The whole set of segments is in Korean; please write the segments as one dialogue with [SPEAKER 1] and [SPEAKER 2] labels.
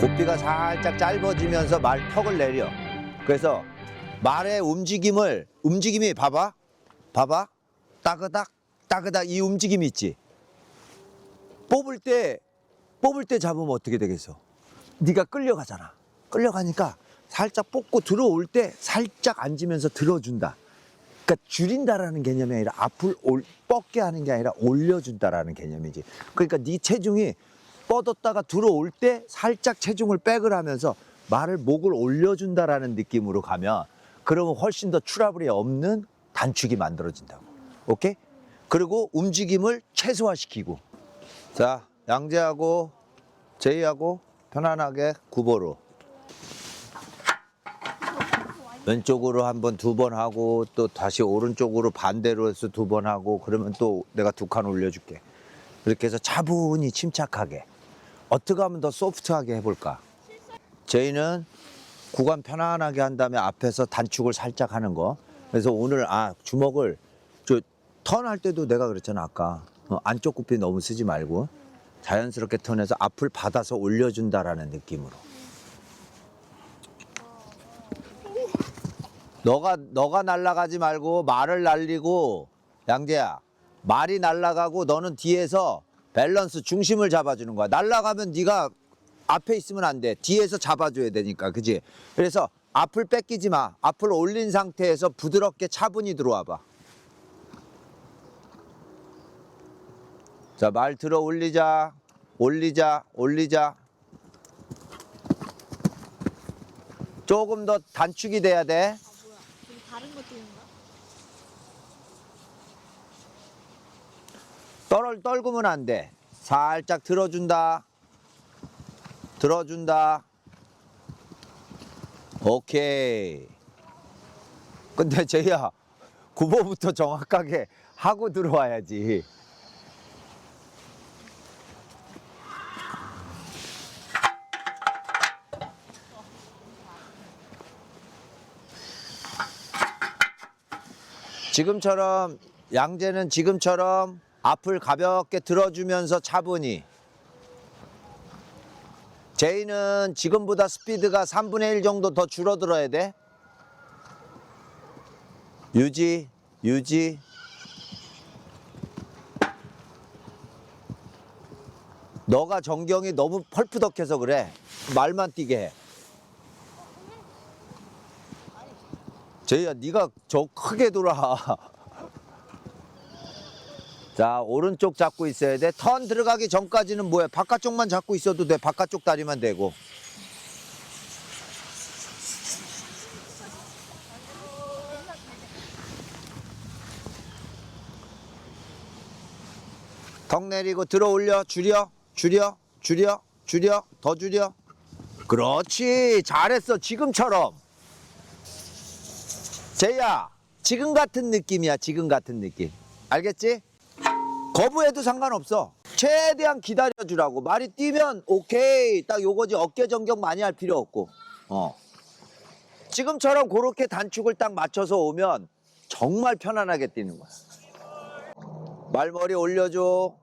[SPEAKER 1] 높이가 살짝 짧아지면서 말 턱을 내려. 그래서 말의 움직임을 움직임이 봐봐, 봐봐, 따그닥 따그닥 이 움직임이 있지. 뽑을 때 뽑을 때 잡으면 어떻게 되겠어? 네가 끌려가잖아. 끌려가니까 살짝 뽑고 들어올 때 살짝 앉으면서 들어준다. 그러니까 줄인다라는 개념이 아니라 앞을 올, 뻗게 하는 게 아니라 올려준다라는 개념이지. 그러니까 네 체중이 뻗었다가 들어올 때 살짝 체중을 백을 하면서 말을 목을 올려준다라는 느낌으로 가면 그러면 훨씬 더 트러블이 없는 단축이 만들어진다고. 오케이? 그리고 움직임을 최소화시키고. 자, 양재하고 제이하고 편안하게 구보로. 왼쪽으로 한 번 두 번 하고 또 다시 오른쪽으로 반대로 해서 두 번 하고 그러면 또 내가 두 칸 올려줄게. 이렇게 해서 차분히 침착하게. 어떻게 하면 더 소프트하게 해볼까? 저희는 구간 편안하게 한 다음에 앞에서 단축을 살짝 하는 거. 그래서 오늘 아 주먹을 저 턴할 때도 내가 그랬잖아 아까 어, 안쪽 굽히 너무 쓰지 말고 자연스럽게 턴해서 앞을 받아서 올려준다라는 느낌으로. 너가 너가 날아가지 말고 말을 날리고 양재야 말이 날아가고 너는 뒤에서 밸런스 중심을 잡아주는 거야. 날아가면 네가 앞에 있으면 안 돼. 뒤에서 잡아줘야 되니까, 그지? 그래서 앞을 뺏기지 마. 앞을 올린 상태에서 부드럽게 차분히 들어와 봐. 자, 말 들어 올리자. 올리자. 올리자. 조금 더 단축이 돼야 돼.
[SPEAKER 2] 아 뭐야? 다른 거 찍는 거야?
[SPEAKER 1] 떨을 떨구면 안 돼. 살짝 들어준다. 들어준다. 오케이. 근데 제이야, 구보부터 정확하게 하고 들어와야지. 지금처럼 양재는 지금처럼 앞을 가볍게 들어주면서 차분히. 제이는 지금보다 스피드가 3분의 1 정도 더 줄어들어야 돼. 유지 유지. 너가 정경이 너무 펄프덕해서 그래. 말만 뛰게 해. 제이야 네가 저 크게 돌아 자 오른쪽 잡고 있어야 돼. 턴 들어가기 전까지는 뭐야 바깥쪽만 잡고 있어도 돼. 바깥쪽 다리만 대고. 턱 내리고 들어 올려. 줄여 줄여 줄여 줄여. 더 줄여. 그렇지. 잘했어. 지금처럼. 제이야 지금 같은 느낌이야. 지금 같은 느낌. 알겠지? 거부해도 상관없어. 최대한 기다려주라고. 말이 뛰면 오케이. 딱 요거지. 어깨 전경 많이 할 필요 없고. 어. 지금처럼 그렇게 단축을 딱 맞춰서 오면 정말 편안하게 뛰는 거야. 말머리 올려줘.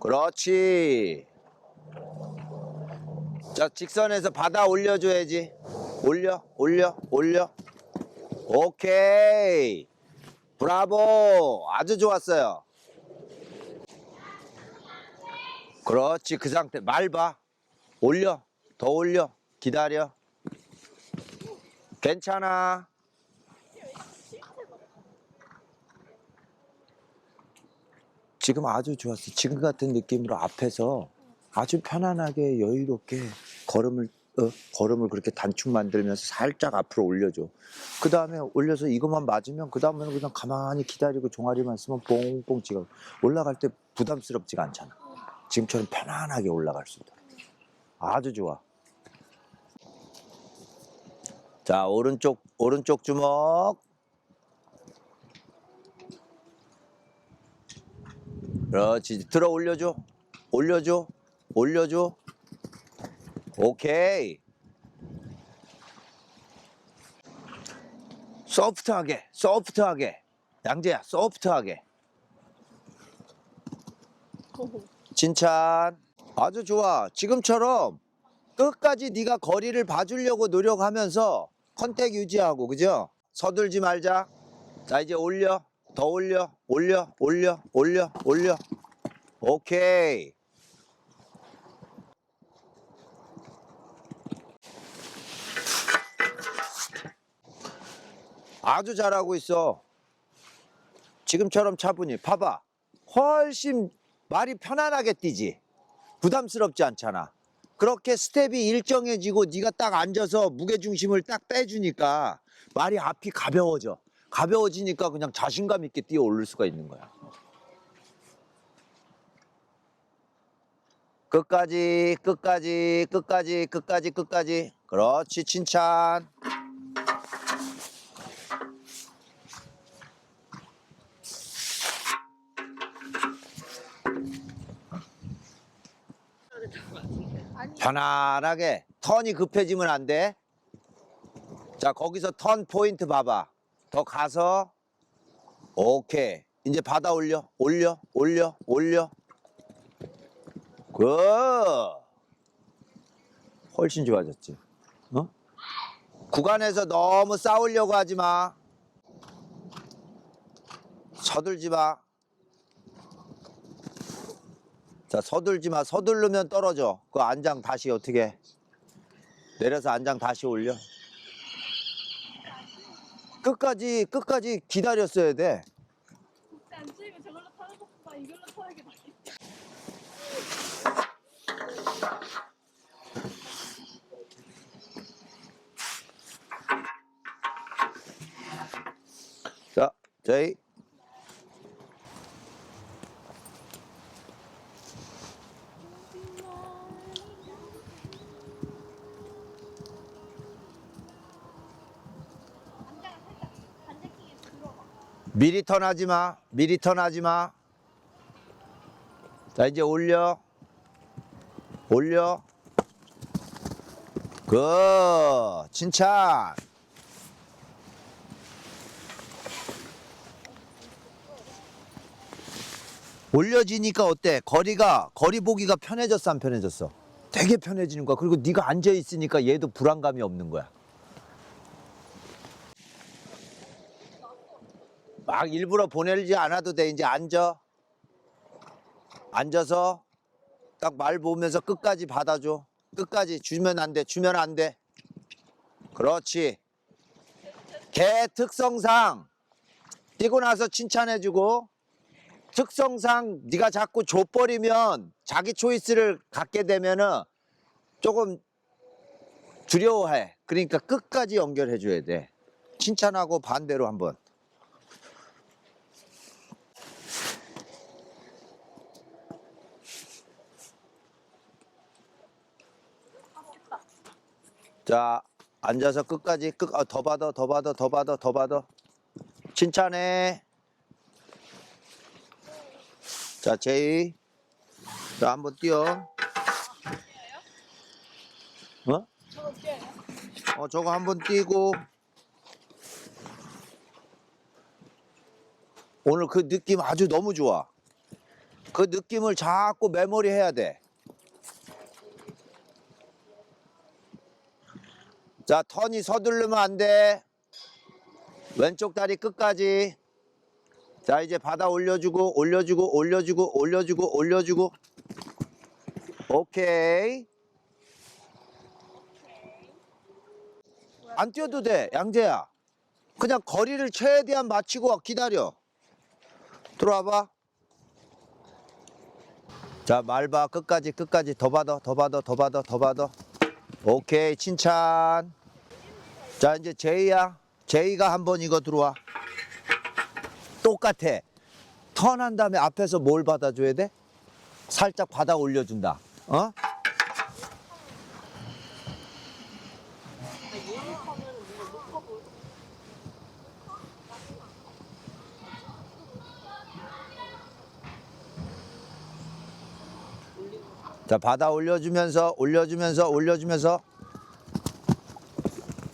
[SPEAKER 1] 그렇지. 자, 직선에서 받아 올려줘야지. 올려, 올려, 올려. 오케이. 브라보! 아주 좋았어요. 그렇지, 그 상태. 말 봐. 올려. 더 올려. 기다려. 괜찮아. 지금 아주 좋았어. 지금 같은 느낌으로 앞에서 아주 편안하게 여유롭게 걸음을 어, 걸음을 그렇게 단축 만들면서 살짝 앞으로 올려줘. 그 다음에 올려서 이것만 맞으면 그 다음에는 그냥 가만히 기다리고 종아리만 쓰면 뽕뽕 찍어. 올라갈 때 부담스럽지가 않잖아. 지금처럼 편안하게 올라갈 수 있도록. 아주 좋아. 자 오른쪽 오른쪽 주먹. 그렇지 들어 올려줘 올려줘 올려줘 오케이 소프트하게 소프트하게 양재야 소프트하게 칭찬 아주 좋아. 지금처럼 끝까지 네가 거리를 봐주려고 노력하면서 컨택 유지하고 그죠? 서둘지 말자. 자 이제 올려. 더 올려. 올려. 올려. 올려. 올려. 오케이. 아주 잘하고 있어. 지금처럼 차분히 봐봐. 훨씬 말이 편안하게 뛰지. 부담스럽지 않잖아. 그렇게 스텝이 일정해지고 네가 딱 앉아서 무게 중심을 딱 빼주니까 말이 앞이 가벼워져. 가벼워지니까 그냥 자신감 있게 뛰어 오를 수가 있는 거야. 끝까지 끝까지 끝까지 끝까지 끝까지 그렇지 칭찬 편안하게 턴이 급해지면 안 돼. 자 거기서 턴 포인트 봐봐. 더 가서 오케이. 이제 받아 올려 올려 올려 올려. 굿. 훨씬 좋아졌지. 어? 구간에서 너무 싸우려고 하지 마. 서둘지 마. 자, 서둘지 마. 서두르면 떨어져. 그 안장 다시 어떻게 해? 내려서 안장 다시 올려. 끝까지, 끝까지 기다렸어야 돼. 자, 저희.
[SPEAKER 2] 안장을 살짝 반대킹에 들어가.
[SPEAKER 1] 미리 턴하지 마. 미리 턴하지 마. 자, 이제 올려. 올려. 굿. 칭찬. 올려지니까 어때? 거리가 거리 보기가 편해졌어, 안 편해졌어? 되게 편해지는 거야. 그리고 네가 앉아 있으니까 얘도 불안감이 없는 거야. 막 일부러 보내지 않아도 돼. 이제 앉아. 앉아서 딱 말 보면서 끝까지 받아줘. 끝까지 주면 안 돼. 주면 안 돼. 그렇지. 개 특성상 뛰고 나서 칭찬해주고 특성상 네가 자꾸 줘버리면 자기 초이스를 갖게 되면은 조금 두려워해. 그러니까 끝까지 연결해줘야 돼. 칭찬하고 반대로 한번. 자, 앉아서 끝까지 끝, 아, 더 받아, 더 받아, 더 받아, 더 받아. 칭찬해. 자, 제이. 자, 한번 뛰어. 어? 어, 저거 한번 뛰고. 오늘 그 느낌 아주 너무 좋아. 그 느낌을 자꾸 메모리 해야 돼. 자, 턴이 서두르면 안 돼. 왼쪽 다리 끝까지. 자, 이제 받아 올려주고, 올려주고, 올려주고, 올려주고, 올려주고. 오케이. 안 뛰어도 돼, 양재야. 그냥 거리를 최대한 맞추고 기다려. 들어와봐. 자, 말봐. 끝까지, 끝까지. 더 받아, 더 받아, 더 받아, 더 받아. 오케이, 칭찬. 자, 이제 제이야. 제이가 한번 이거 들어와. 똑같아. 턴한 다음에 앞에서 뭘 받아줘야 돼? 살짝 받아 올려준다. 어? 자, 받아 올려주면서, 올려주면서, 올려주면서.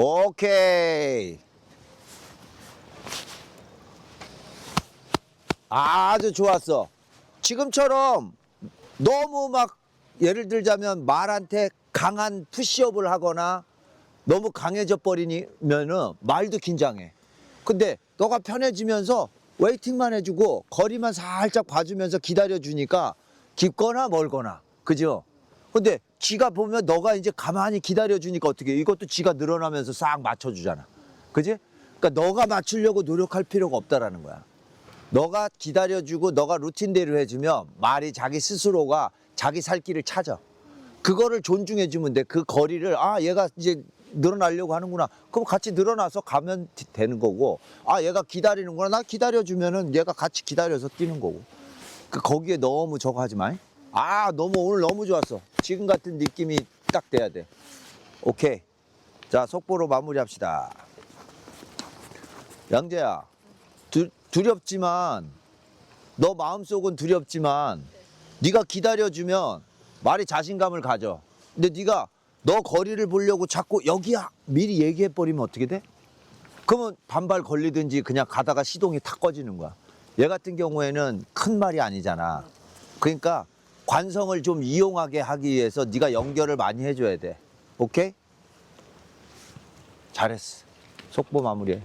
[SPEAKER 1] 오케이. 아주 좋았어. 지금처럼 너무 막 예를 들자면 말한테 강한 푸시업을 하거나 너무 강해져 버리면은 말도 긴장해. 근데 너가 편해지면서 웨이팅만 해주고 거리만 살짝 봐주면서 기다려주니까 깊거나 멀거나 그죠? 근데 지가 보면 너가 이제 가만히 기다려주니까 어떻게 해? 이것도 지가 늘어나면서 싹 맞춰주잖아. 그지? 그러니까 너가 맞추려고 노력할 필요가 없다라는 거야. 너가 기다려주고 너가 루틴대로 해주면 말이 자기 스스로가 자기 살 길을 찾아. 그거를 존중해주면 돼. 그 거리를 아 얘가 이제 늘어나려고 하는구나. 그럼 같이 늘어나서 가면 되- 되는 거고. 아 얘가 기다리는구나. 나 기다려주면은 얘가 같이 기다려서 뛰는 거고. 그 거기에 너무 저거 하지 마. 아 너무 오늘 너무 좋았어. 지금 같은 느낌이 딱 돼야 돼. 오케이. 자 속보로 마무리합시다. 양재야. 두, 두렵지만 너 마음속은 두렵지만 네가 기다려주면 말이 자신감을 가져. 근데 네가 너 거리를 보려고 자꾸 여기야 미리 얘기해 버리면 어떻게 돼? 그러면 반발 걸리든지 그냥 가다가 시동이 탁 꺼지는 거야. 얘 같은 경우에는 큰 말이 아니잖아. 그러니까 관성을 좀 이용하게 하기 위해서 네가 연결을 많이 해줘야 돼. 오케이? 잘했어. 속보 마무리해.